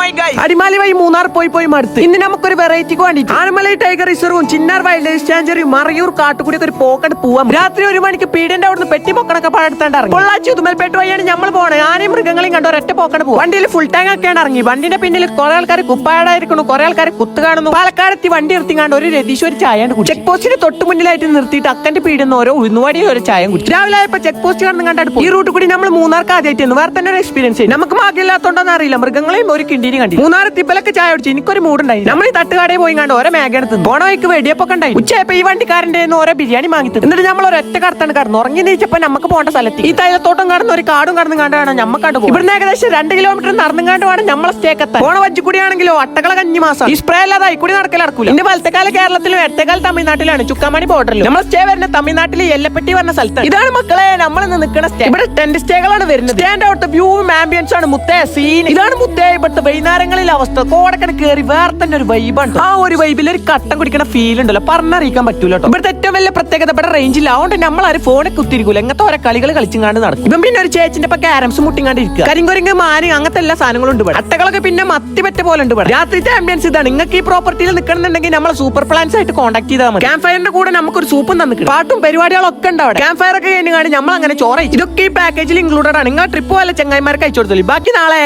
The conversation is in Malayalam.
മൈ അടിമാലി വഴി മൂന്നാർ പോയി പോയി മടുത്ത്. ഇന്ന് നമുക്കൊരു വെറൈറ്റിക്ക് വേണ്ടിട്ട് ആനമലൈ ടൈഗർ റിസർവും ചിന്നാർ വൈൽഡ് ലൈഫ് സാഞ്ചുറിയും മറയൂർ കാട്ടുകൂടി ഒരു പോക്കട്ട് പോവാം. രാത്രി ഒരു മണിക്ക് പീഡിന്റെ അവിടുന്ന് പെട്ടി പൊക്കണൊക്കെ പാടെടുത്താണ്ട് ഇറങ്ങി. പൊള്ളാച്ചി ഉതുമൽപേട്ട് വഴിയാണ് നമ്മൾ പോണേ. ആനയും മൃഗങ്ങളെയും കണ്ടോ ഒരൊറ്റ പോക്കട്ട് പോകും വണ്ടിയിൽ ഫുൾ ടാങ്ക് ഒക്കെയാണ് ഇറങ്ങി. വണ്ടിന്റെ പിന്നിൽ കുറെ ആൾക്കാർ കുപ്പായടായിരിക്കുന്നു കുറെ ആൾക്കാർ കുത്തു കാണുന്നു. പാലക്കാടെത്തി വണ്ടി നിർത്തിങ്ങാണ്ട് ഒരു രതീഷ് ഒരു ചായ ചെക്ക് പോസ്റ്റിന് തൊട്ട് മുന്നിലായിട്ട് നിർത്തിയിട്ട് അക്കന്റെ പീടുന്ന ഓരോ ഉഴുന്നുവടി ഒരു ചായ കുടിച്ചു. രാവിലെ ആയപ്പോ ചെക്ക് പോസ്റ്റ് കണ്ടു ഈ റൂട്ട് കൂടി നമ്മൾ മൂന്നാർക്ക് ആദ്യമായിട്ട് വേറെ തന്നെ ഒരു എക്സ്പീരിയൻസ് നമുക്ക് ഭാഗ്യമില്ലാത്തോണ്ടെന്ന് അറിയില്ല. മൃഗങ്ങളെയും ഒരു കിണ്ടിനി കണ്ടി മൂന്നാർ തിപ്പലൊക്കെ ചായ കുടിച്ചു എനിക്കൊരു മൂടുണ്ടായി നമ്മൾ ഈ തട്ടുകടയിൽ പോയി കണ്ട് ഓരോ മേഘ എടുത്ത് പോണ വഴിക്ക് വെടിയപ്പൊക്കെ ഉണ്ടായി ഉച്ചയപ്പോ ഈ വണ്ടിക്കാരന്റെ ഓരോ ബിരിയാണി വാങ്ങിത്തു എന്നിട്ട് നമ്മൾ ഒരൊറ്റ കടത്താണ് കടന്നു ഉറങ്ങി നീച്ചപ്പോ നമുക്ക് പോകേണ്ട സ്ഥലത്ത് ഈ തൈലത്തോട്ടം കടന്ന് ഒരു കാടും കടന്നു കണ്ടാണ് നമ്മക്കണ്ട് പോകും ഇവിടുന്ന് ഏകദേശം രണ്ട് കിലോമീറ്റർ നടന്നുകാണ്ട് വേണം നമ്മളെ സ്റ്റേക്ക് എത്താൻ. പോണ വജ്ജി കൂടിയാണെങ്കിലോ അട്ടകള കഞ്ഞി മാസം. ഈ സ്പ്രേ അല്ലാതെ കൂടി നടക്കൽ നടക്കൂല. ഇന്റെ വലത്തേക്കാല കേരളത്തിലും ഇടത്തേക്കാല തമിഴ്നാട്ടിലാണ്. ചുക്കാമണി ബോർഡറിൽ നമ്മൾ സ്റ്റേ വരുന്ന തമിഴ്നാട്ടിൽ എല്ലപ്പെട്ടി പറഞ്ഞ സ്ഥലത്താണ്. ഇതാണ് മക്കളെ നമ്മൾ നിൽക്കുന്ന സ്റ്റേ ഇവിടെ ടെന്റ് സ്റ്റേകളാണ് വരുന്നത്. സ്റ്റേന്റെ ഔട്ട് വ്യൂവും ആംബിയൻസ് ആണ്. മുത്തേ സീൻ ഇതാണ് മുത്തേ ഇവിടുത്തെ വൈകുന്നേരങ്ങളിലെ അവസ്ഥ. കോടക്കണ കയറി വേറെ തന്നെ ഒരു വൈബാണ് ആ ഒരു വൈബിൽ ഒരു കട്ടം കുടിക്കുന്ന ഫീൽ ഉണ്ടല്ലോ. പറഞ്ഞറിയിക്കാൻ പറ്റൂല കേട്ടോ ഇവിടുത്തെ ഏറ്റവും വലിയ പ്രത്യേകത ഇവിടെ റേഞ്ച് ഇല്ല. അതുകൊണ്ട് നമ്മൾ ആരും ഫോണിൽ കുത്തിരിക്കൂല ഇങ്ങനത്തെ ഓരോ കളികൾ കളിച്ചുകൊണ്ട് നടക്കും. ഇപ്പം പിന്നെ ഒരു ചേച്ചിന്റെ ഇപ്പൊ ക്യാരംസ് മുട്ടിങ്ങാണ്ട് ഇരിക്കുക കരിങ്കൊരിങ്ങ് മാന് അങ്ങനത്തെ എല്ലാ സാധനങ്ങളും ഉണ്ട് ഇവിടെ. അട്ടകളൊക്കെ പിന്നെ മത്തി പറ്റ പോലെ ഉണ്ട് ഇവിടെ. രാത്രിത്തെ ആംബിയൻസ് ഇതാണ്. നിങ്ങൾക്ക് ഈ പ്രോപ്പർട്ടിയിൽ നിൽക്കണമെന്നുണ്ടെങ്കിൽ നമ്മൾ സൂപ്പർ പ്ലാൻസ് ആയിട്ട് കോൺടാക്ട് ചെയ്താൽ മതി. ക്യാമ്പ് ഫയറിന്റെ കൂടെ നമുക്കൊരു സൂപ്പും തന്നിട്ട് പാട്ടും പരിപാടികളൊക്കെ ഉണ്ട് അവിടെ. ക്യാമ്പ് ഫയർ ഒക്കെ കഴിഞ്ഞാണ് നമ്മൾ അങ്ങനെ ചോറ ഇതൊക്കെ ഈ പാക്കേജിൽ ഇൻക്ലൂഡഡ് ആണ്. നിങ്ങൾ ട്രിപ്പ് പോലെ ചെങ്ങായിമാർക്ക് അയച്ചു കൊടുത്തോളൂ. ബാക്കി നാളെ